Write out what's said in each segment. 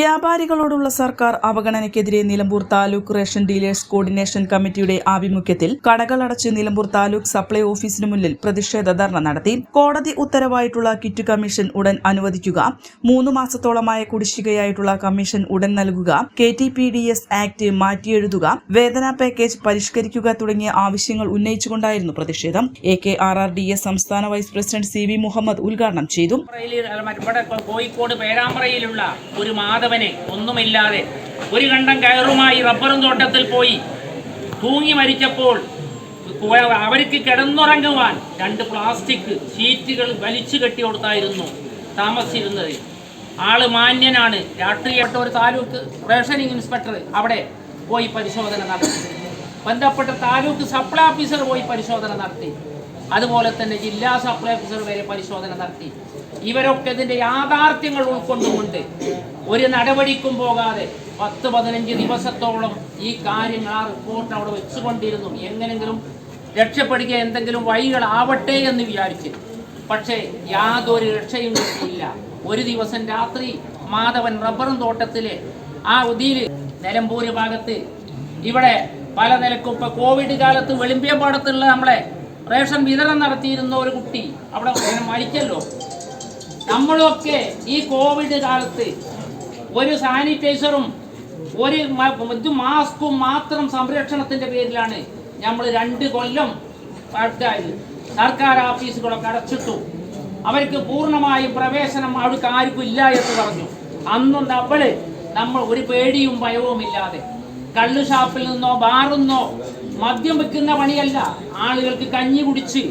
വ്യാപാരികളോടുള്ള സർക്കാർ അവഗണനയ്ക്കെതിരെ Nilambur taluk ration dealers coordination കമ്മിറ്റിയുടെ ആഭിമുഖ്യത്തിൽ കടകളടച്ച് നിലമ്പൂർ താലൂക്ക് സപ്ലൈ ഓഫീസിന് മുന്നിൽ പ്രതിഷേധ ധർണ നടത്തി. കോടതി ഉത്തരവായിട്ടുള്ള കിറ്റ് കമ്മീഷൻ ഉടൻ അനുവദിക്കുക. മൂന്ന് മാസത്തോളമായ കുടിശ്ശികയായിട്ടുള്ള കമ്മീഷൻ ഉടൻ നൽകുക. K T P D S act മാറ്റിയെഴുതുക. വേതന പാക്കേജ് പരിഷ്കരിക്കുക തുടങ്ങിയ ആവശ്യങ്ങൾ ഉന്നയിച്ചുകൊണ്ടായിരുന്നു പ്രതിഷേധം. A K R R D S സംസ്ഥാന vice president C V Muhammad ഉദ്ഘാടനം ചെയ്തു. കോഴിക്കോട് പേരാമ്പ്രയിലുള്ള ഒരു മാധവനെ ഒന്നുമില്ലാതെ ഒരു കണ്ടം കയറുമായി റബ്ബറും തോട്ടത്തിൽ പോയി തൂങ്ങി മരിച്ചപ്പോൾ അവർക്ക് കിടന്നുറങ്ങുവാൻ രണ്ട് പ്ലാസ്റ്റിക് ഷീറ്റുകൾ വലിച്ചു കെട്ടി കൊടുത്തായിരുന്നു താമസിച്ചിരുന്നത്. ആൾ മാന്യനാണ്. രാഷ്ട്രീയപ്പെട്ട ഒരു താലൂക്ക് റേഷനിങ് ഇൻസ്പെക്ടർ അവിടെ പോയി പരിശോധന നടത്തി. ബന്ധപ്പെട്ട താലൂക്ക് സപ്ലൈ ഓഫീസർ പോയി പരിശോധന നടത്തി. അതുപോലെ തന്നെ ജില്ലാ സപ്ലൈ ഓഫീസർ വരെ പരിശോധന നടത്തി. ഇവരൊക്കെ ഇതിന്റെ യാഥാർത്ഥ്യങ്ങൾ ഉൾക്കൊണ്ടുകൊണ്ട് ഒരു നടപടിക്കും പോകാതെ പത്ത് പതിനഞ്ച് ദിവസത്തോളം ഈ കാര്യങ്ങൾ ആ റിപ്പോർട്ട് അവിടെ വെച്ചുകൊണ്ടിരുന്നു. എങ്ങനെങ്കിലും രക്ഷപ്പെടുക എന്തെങ്കിലും വഴികളാവട്ടെ എന്ന് വിചാരിച്ച്. പക്ഷേ യാതൊരു രക്ഷയും കിട്ടിയില്ല. ഒരു ദിവസം രാത്രി മാധവൻ റബ്ബറും തോട്ടത്തിലെ ആ ഉദിയിൽ നിലമ്പൂര് ഭാഗത്ത് ഇവിടെ പല നിലക്കും ഇപ്പൊ കോവിഡ് കാലത്ത് വെളിമ്പിയമ്പാടത്തുള്ള നമ്മളെ റേഷൻ വിതരണം നടത്തിയിരുന്ന ഒരു കുട്ടി അവിടെ മരിക്കല്ലോ നമ്മളൊക്കെ ഈ കോവിഡ് കാലത്ത് ഒരു സാനിറ്റൈസറും ഒരു ഇത് മാസ്കും മാത്രം സംരക്ഷണത്തിന്റെ പേരിലാണ് നമ്മൾ രണ്ട് കൊല്ലം ആൾക്കാര് സർക്കാർ ഓഫീസുകളൊക്കെ അടച്ചിട്ടു. അവർക്ക് പൂർണമായും പ്രവേശനം അവർക്ക് ആർക്കും ഇല്ല എന്ന് പറഞ്ഞു. അന്നും നമ്മൾ നമ്മൾ ഒരു പേടിയും ഭയവും ഇല്ലാതെ കള്ളു ഷാപ്പിൽ നിന്നോ ബാറിന്നോ മദ്യം വെക്കുന്ന പണിയല്ല. ആളുകൾക്ക് കഞ്ഞി കുടിച്ച്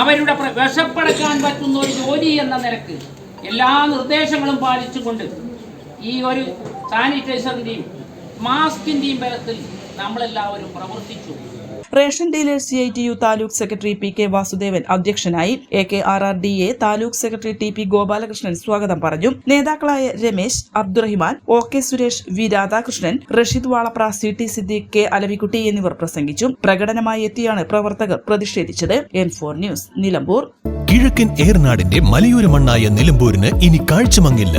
അവരുടെ വിശപ്പടക്കാൻ പറ്റുന്ന ഒരു ജോലി എന്ന നിലയ്ക്ക് എല്ലാ നിർദ്ദേശങ്ങളും പാലിച്ചുകൊണ്ട് ഈ ഒരു സാനിറ്റൈസറിന്റെയും മാസ്കിന്റെയും ബലത്തിൽ നമ്മളെല്ലാവരും പ്രവർത്തിച്ചു. Ration dealers C I T U taluk secretary P K Vasudevan അധ്യക്ഷനായി A K R R D A taluk secretary T P Gopalakrishnan സ്വാഗതം പറഞ്ഞു. നേതാക്കളായ Ramesh Abdurahiman O K Suresh V Radhakrishnan Rasheed Valapra C T Siddique K Alavikutty എന്നിവർ പ്രസംഗിച്ചു. പ്രകടനമായി എത്തിയാണ് പ്രവർത്തകർ പ്രതിഷേധിച്ചത്. N four news Nilambur. കിഴക്കൻ ഏർനാടിന്റെ മലയോര മണ്ണായ നിലമ്പൂരിന് ഇനി കാഴ്ചമങ്ങില്ല.